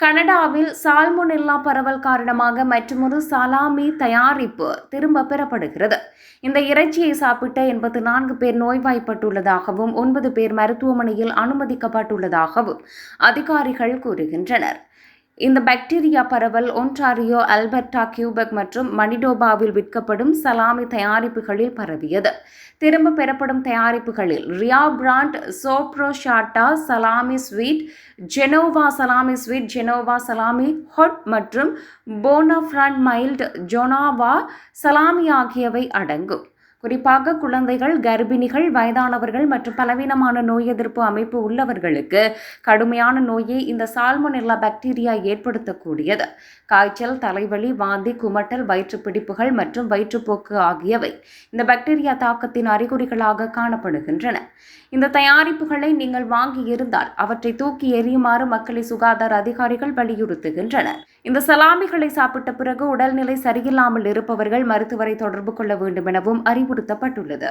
கனடாவில் சால்மோனெல்லா பரவல் காரணமாக மற்றொரு சலாமி தயாரிப்பு திரும்ப பெறப்படுகிறது. இந்த இறைச்சியை சாப்பிட்ட எண்பத்து நான்கு பேர் நோய்வாய்ப்பட்டுள்ளதாகவும் ஒன்பது பேர் மருத்துவமனையில் அனுமதிக்கப்பட்டுள்ளதாகவும் அதிகாரிகள் கூறுகின்றனர். இந்த பாக்டீரியா பரவல் ஒன்டாரியோ அல்பர்டா கியூபெக் மற்றும் மனிடோபாவில் விற்கப்படும் சலாமி தயாரிப்புகளில் பரவியது. திரும்ப பெறப்படும் தயாரிப்புகளில் ரியா brand சோப்ரோஷாட்டா salami sweet Genova salami sweet Genova salami hot மற்றும் போனஃப்ராண்ட் மைல்ட் ஜொனாவா சலாமி ஆகியவை அடங்கும். குறிப்பாக குழந்தைகள் கர்ப்பிணிகள் வயதானவர்கள் மற்றும் பலவீனமான நோய் எதிர்ப்பு அமைப்பு உள்ளவர்களுக்கு கடுமையான நோயை இந்த சால்மோனெல்லா பாக்டீரியா ஏற்படுத்தக்கூடியது. காய்ச்சல் தலைவலி வாந்தி குமட்டல் வயிற்றுப்பிடிப்புகள் மற்றும் வயிற்றுப்போக்கு ஆகியவை இந்த பாக்டீரியா தாக்கத்தின் அறிகுறிகளாக காணப்படுகின்றன. இந்த தயாரிப்புகளை நீங்கள் வாங்கி இருந்தால் அவற்றை தூக்கி எறியுமாறு மக்களை சுகாதார அதிகாரிகள் வலியுறுத்துகின்றனர். இந்த சலாமிகளை சாப்பிட்ட பிறகு உடல்நிலை சரியில்லாமல் இருப்பவர்கள் மருத்துவரை தொடர்பு கொள்ள வேண்டும் எனவும் அறிவுறுத்தப்பட்டுள்ளது